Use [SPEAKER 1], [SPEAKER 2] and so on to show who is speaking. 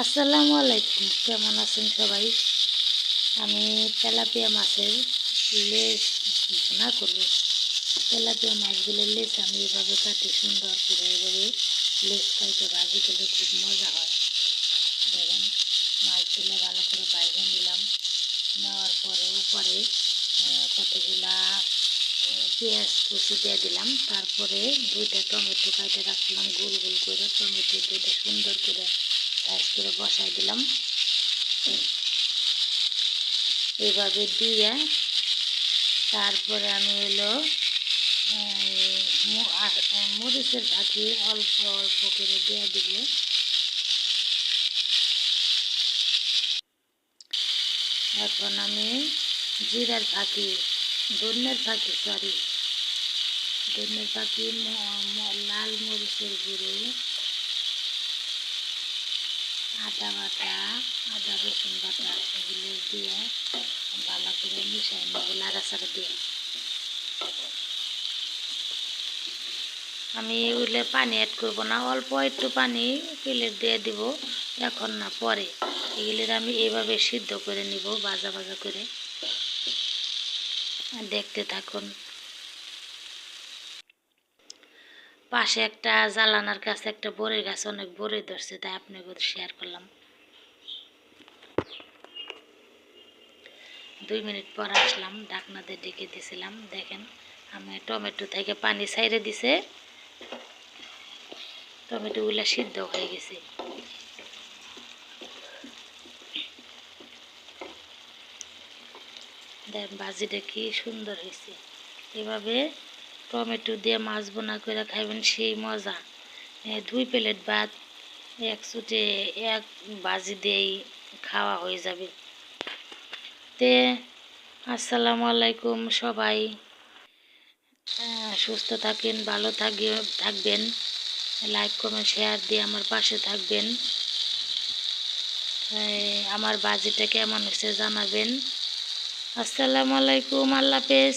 [SPEAKER 1] আসসালামু আলাইকুম, কেমন আছেন সবাই? আমি তেলাপিয়া মাছের লেজ ভুনা করব। তেলাপিয়া মাছগুলোর লেজ আমি এভাবে কাটি সুন্দর করে এভাবে লেজ কাটে ভাজি করলে খুব মজা হয়। দেখেন মাছগুলো ভালো করে বাইরে নিলাম। নেওয়ার পরে উপরে কতগুলা পেঁয়াজ কুচি দিয়ে দিলাম। তারপরে দুইটা টমেটো কাটে রাখলাম, গোল গোল করে টমেটো দুইটা সুন্দর করে করে বসাই দিলাম। এইভাবে দিয়ে তারপরে আমি হলো মরিচের ফাঁকি অল্প অল্প করে দিয়ে দিব। এখন আমি জিরার ফাঁকি ধন্যের ফাঁকি সরি ধন্যের ম- লাল মরিচের গুঁড়ো আদা বাটা, আদা, রসুন বাটা এগুলো দিয়ে ভালো করে মিশাই নেব লাড়াচাড়া দিয়ে। আমি এগুলো পানি অ্যাড করব না, অল্প একটু পানি প্লেট দিয়ে দিব এখন না, পরে। এগুলির আমি এইভাবে সিদ্ধ করে নিব, ভাজা ভাজা করে। দেখতে থাকুন। পাশে একটা জ্বালানার কাছে একটা বড়ই গাছ অনেক বড়ই ধরছে, তাই আপনাকে শেয়ার করলাম। দুই মিনিট পর আসলাম ঢাকনাতে ডেকে দিয়েছিলাম দেখেন, আমি টমেটো থেকে পানি ছাইড়ে দিছে। টমেটোগুলো সিদ্ধ হয়ে গেছে। দেখ ভাজিটা কি সুন্দর হয়েছে। এভাবে টমেটো দিয়ে মাছ বোনা করে খাইবেন সেই মজা। দুই প্লেট ভাত, এক চুটে, এক ভাজি দিয়েই খাওয়া হয়ে যাবে। তে, আসসালামু আলাইকুম সবাই। সুস্থ থাকেন, ভালো থাকি, থাকবেন। লাইক, কমেন্ট, শেয়ার দিয়ে আমার পাশে থাকবেন। আমার বাজিটা কেমন হয়েছে জানাবেন। আসসালামু আলাইকুম, আল্লাহ হাফেজ।